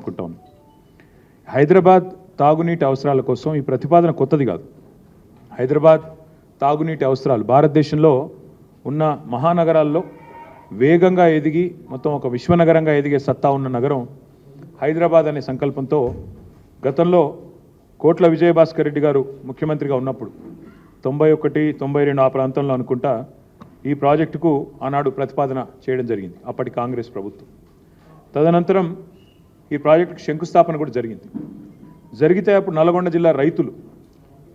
అనుకుంటా. ఉన్నాం హైదరాబాద్ తాగునీటి అవసరాల కోసం ఈ ప్రతిపాదన కొత్తది కాదు. హైదరాబాద్ తాగునీటి అవసరాలు భారతదేశంలో ఉన్న మహానగరాల్లో వేగంగా ఎదిగి మొత్తం ఒక విశ్వనగరంగా ఎదిగే సత్తా ఉన్న నగరం హైదరాబాద్ అనే సంకల్పంతో గతంలో కోట్ల విజయభాస్కర్ రెడ్డి గారు ముఖ్యమంత్రిగా ఉన్నప్పుడు తొంభై ఒకటి తొంభై రెండు ఆ ప్రాంతంలో అనుకుంటా ఈ ప్రాజెక్టుకు ఆనాడు ప్రతిపాదన చేయడం జరిగింది అప్పటి కాంగ్రెస్ ప్రభుత్వం. తదనంతరం ఈ ప్రాజెక్టుకు శంకుస్థాపన కూడా జరిగింది. జరిగితే అప్పుడు నల్గొండ జిల్లా రైతులు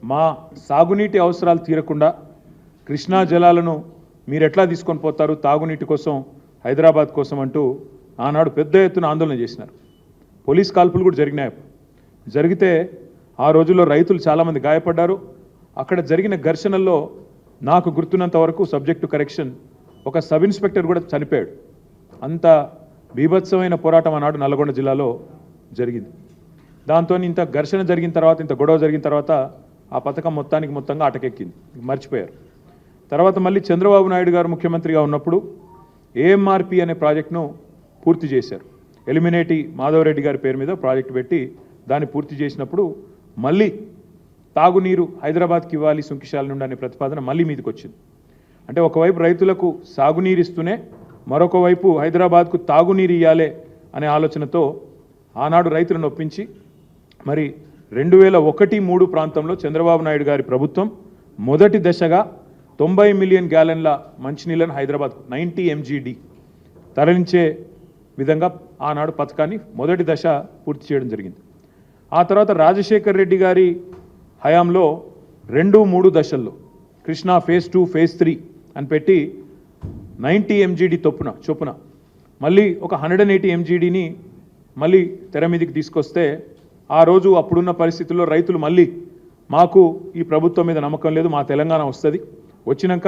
మా సాగునీటి అవసరాలు తీరకుండా కృష్ణా జలాలను మీరు ఎట్లా తీసుకొని పోతారు? తాగునీటి కోసం హైదరాబాద్ కోసం అంటూ ఆనాడు పెద్ద ఎత్తున ఆందోళన చేసినారు. పోలీస్ కాల్పులు కూడా జరిగినాయి అప్పుడు. జరిగితే ఆ రోజుల్లో రైతులు చాలామంది గాయపడ్డారు. అక్కడ జరిగిన ఘర్షణల్లో నాకు గుర్తున్నంత వరకు సబ్జెక్టు కరెక్షన్ ఒక సబ్ ఇన్స్పెక్టర్ కూడా చనిపోయాడు. అంత బీభత్సమైన పోరాటం ఆనాడు నల్గొండ జిల్లాలో జరిగింది. దాంతో ఇంత ఘర్షణ జరిగిన తర్వాత ఇంత గొడవ జరిగిన తర్వాత ఆ పథకం మొత్తానికి మొత్తంగా అటకెక్కింది మర్చిపోయారు. తర్వాత మళ్ళీ చంద్రబాబు నాయుడు గారు ముఖ్యమంత్రిగా ఉన్నప్పుడు ఏఎంఆర్పి అనే ప్రాజెక్టును పూర్తి చేశారు. ఎలిమినేటి మాధవరెడ్డి గారి పేరు మీద ప్రాజెక్టు పెట్టి దాన్ని పూర్తి చేసినప్పుడు మళ్ళీ తాగునీరు హైదరాబాద్కి ఇవ్వాలి సుంకిశాల నుండి అనే ప్రతిపాదన మళ్ళీ మీదకి వచ్చింది అంటే ఒకవైపు రైతులకు సాగునీరు ఇస్తూనే మరొక వైపు హైదరాబాద్కు తాగునీరు ఇయ్యాలే అనే ఆలోచనతో ఆనాడు రైతులను ఒప్పించి మరి రెండు వేల ఒకటి మూడు ప్రాంతంలో చంద్రబాబు నాయుడు గారి ప్రభుత్వం మొదటి దశగా తొంభై మిలియన్ గ్యాలన్ల మంచినీళ్ళను హైదరాబాద్కు నైంటీ ఎంజీడి తరలించే విధంగా ఆనాడు పథకాన్ని మొదటి దశ పూర్తి చేయడం జరిగింది. ఆ తర్వాత రాజశేఖర్ రెడ్డి గారి హయాంలో రెండు మూడు దశల్లో Krishna phase two phase three అని పెట్టి నైంటీ ఎంజీడీ తొప్పున చొప్పున. మళ్ళీ ఒక హండ్రెడ్ అండ్ ఎయిటీ ఎంజీడీని మళ్ళీ తెర మీదకి తీసుకొస్తే ఆ రోజు అప్పుడున్న పరిస్థితుల్లో రైతులు మళ్ళీ మాకు ఈ ప్రభుత్వం మీద నమ్మకం లేదు మా తెలంగాణ వస్తుంది. వచ్చినాక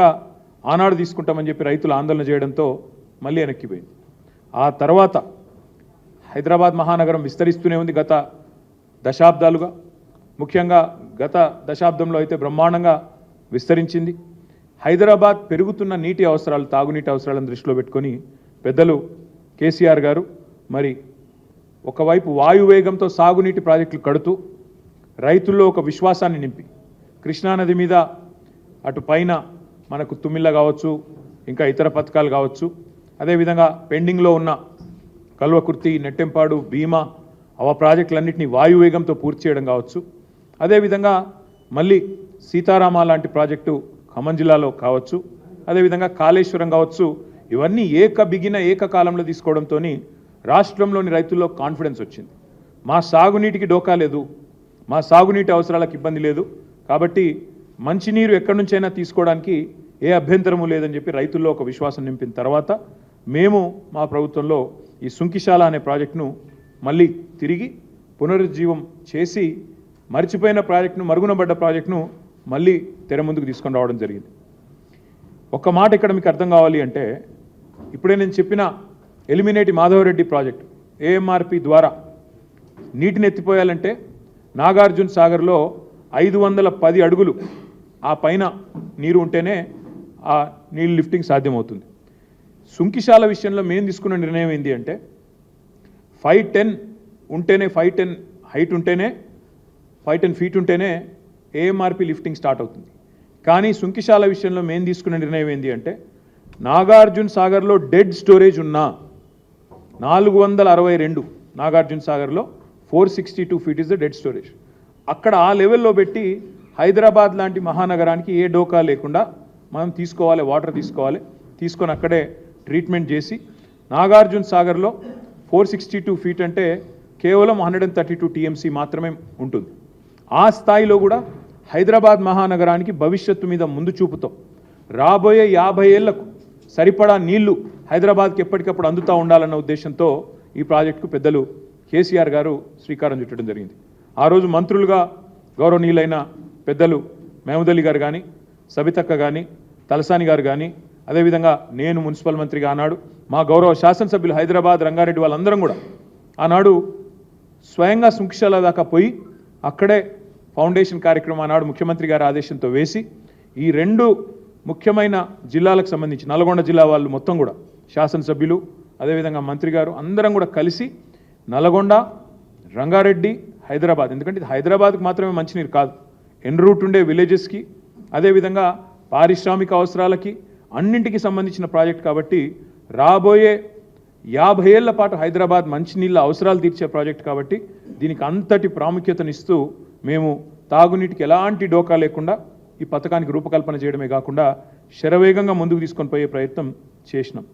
ఆనాడు తీసుకుంటామని చెప్పి రైతులు ఆందోళన చేయడంతో మళ్ళీ వెనక్కిపోయింది. ఆ తర్వాత హైదరాబాద్ మహానగరం విస్తరిస్తూనే ఉంది గత దశాబ్దాలుగా. ముఖ్యంగా గత దశాబ్దంలో అయితే బ్రహ్మాండంగా విస్తరించింది. హైదరాబాద్ పెరుగుతున్న నీటి అవసరాలు తాగునీటి అవసరాలను దృష్టిలో పెట్టుకొని పెద్దలు కేసీఆర్ గారు మరి ఒకవైపు వాయువేగంతో సాగునీటి ప్రాజెక్టులు కడుతూ రైతుల్లో ఒక విశ్వాసాన్ని నింపి కృష్ణానది మీద అటు పైన మనకు తుమ్మిళ్ళ కావచ్చు ఇంకా ఇతర పథకాలు కావచ్చు అదేవిధంగా పెండింగ్లో ఉన్న కల్వకుర్తి నెట్టెంపాడు భీమా అవ ప్రాజెక్టులన్నింటినీ వాయువేగంతో పూర్తి చేయడం కావచ్చు. అదేవిధంగా మళ్ళీ సీతారామ లాంటి ప్రాజెక్టు ఖమ్మం జిల్లాలో కావచ్చు అదేవిధంగా కాళేశ్వరం కావచ్చు ఇవన్నీ ఏక బిగిన ఏకకాలంలో తీసుకోవడంతో రాష్ట్రంలోని రైతుల్లో కాన్ఫిడెన్స్ వచ్చింది. మా సాగునీటికి డోకా లేదు మా సాగునీటి అవసరాలకు ఇబ్బంది లేదు కాబట్టి మంచినీరు ఎక్కడి నుంచైనా తీసుకోవడానికి ఏ అభ్యంతరము లేదని చెప్పి రైతుల్లో ఒక విశ్వాసం నింపిన తర్వాత మేము మా ప్రభుత్వంలో ఈ సుంకిశాల అనే ప్రాజెక్టును మళ్ళీ తిరిగి పునరుజ్జీవం చేసి మర్చిపోయిన ప్రాజెక్టును మరుగునబడ్డ ప్రాజెక్టును మళ్ళీ తెర ముందుకు తీసుకొని రావడం జరిగింది. ఒక మాట ఇక్కడ మీకు అర్థం కావాలి అంటే ఇప్పుడే నేను చెప్పిన ఎలిమినేటి మాధవరెడ్డి ప్రాజెక్ట్ ఏఎంఆర్పి ద్వారా నీటిని ఎత్తిపోయాలంటే నాగార్జున సాగర్లో ఐదు వందల పది అడుగులు ఆ పైన నీరు ఉంటేనే ఆ నీళ్ళు లిఫ్టింగ్ సాధ్యమవుతుంది. సుంకిశాల విషయంలో మేము తీసుకున్న నిర్ణయం ఏంటి అంటే ఫైవ్ టెన్ ఉంటేనే ఫైవ్ టెన్ హైట్ ఉంటేనే ఫైవ్ టెన్ ఫీట్ ఉంటేనే ఏఎంఆర్పి లిఫ్టింగ్ స్టార్ట్ అవుతుంది. కానీ సుంకిశాల విషయంలో మేము తీసుకున్న నిర్ణయం ఏంటి అంటే నాగార్జున సాగర్లో డెడ్ స్టోరేజ్ ఉన్నా నాలుగు వందల అరవై రెండు నాగార్జున సాగర్లో four sixty two feet is the dead storage. అక్కడ ఆ లెవెల్లో పెట్టి హైదరాబాద్ లాంటి మహానగరానికి ఏ డోకా లేకుండా మనం తీసుకోవాలి వాటర్ తీసుకోవాలి తీసుకొని అక్కడే ట్రీట్మెంట్ చేసి నాగార్జున సాగర్లో ఫోర్ సిక్స్టీ టూ ఫీట్ అంటే కేవలం hundred and thirty two T M C మాత్రమే ఉంటుంది. ఆ స్థాయిలో కూడా హైదరాబాద్ మహానగరానికి భవిష్యత్తు మీద ముందు చూపుతో రాబోయే యాభై ఏళ్ళకు సరిపడా నీళ్ళు హైదరాబాద్కి ఎప్పటికప్పుడు అందుతూ ఉండాలన్న ఉద్దేశంతో ఈ ప్రాజెక్టుకు పెద్దలు కేసీఆర్ గారు శ్రీకారం చుట్టడం జరిగింది. ఆ రోజు మంత్రులుగా గౌరవనీయులైన పెద్దలు మహమూద్ అలీ గారు కానీ సబితక్క కానీ తలసాని గారు కానీ అదేవిధంగా నేను మున్సిపల్ మంత్రిగా ఆనాడు మా గౌరవ శాసనసభ్యులు హైదరాబాద్ రంగారెడ్డి వాళ్ళందరం కూడా ఆనాడు స్వయంగా శృంఖశాల దాకా పోయి అక్కడే ఫౌండేషన్ కార్యక్రమం ఆనాడు ముఖ్యమంత్రి గారి ఆదేశంతో వేసి ఈ రెండు ముఖ్యమైన జిల్లాలకు సంబంధించి నల్గొండ జిల్లా వాళ్ళు మొత్తం కూడా శాసనసభ్యులు అదేవిధంగా మంత్రి గారు అందరం కూడా కలిసి నల్గొండ రంగారెడ్డి హైదరాబాద్. ఎందుకంటే ఇది హైదరాబాద్కి మాత్రమే మంచినీరు కాదు. ఎన్ రూట్ ఉండే విలేజెస్కి అదేవిధంగా పారిశ్రామిక అవసరాలకి అన్నింటికి సంబంధించిన ప్రాజెక్ట్ కాబట్టి రాబోయే యాభై ఏళ్ళ పాటు హైదరాబాద్ మంచినీళ్ళ అవసరాలు తీర్చే ప్రాజెక్ట్ కాబట్టి దీనికి అంతటి ప్రాముఖ్యతనిస్తూ మేము తాగునీటికి ఎలాంటి డోకా లేకుండా ఈ పథకానికి రూపకల్పన చేయడమే కాకుండా శరవేగంగా ముందుకు తీసుకొని పోయే ప్రయత్నం చేసినాం.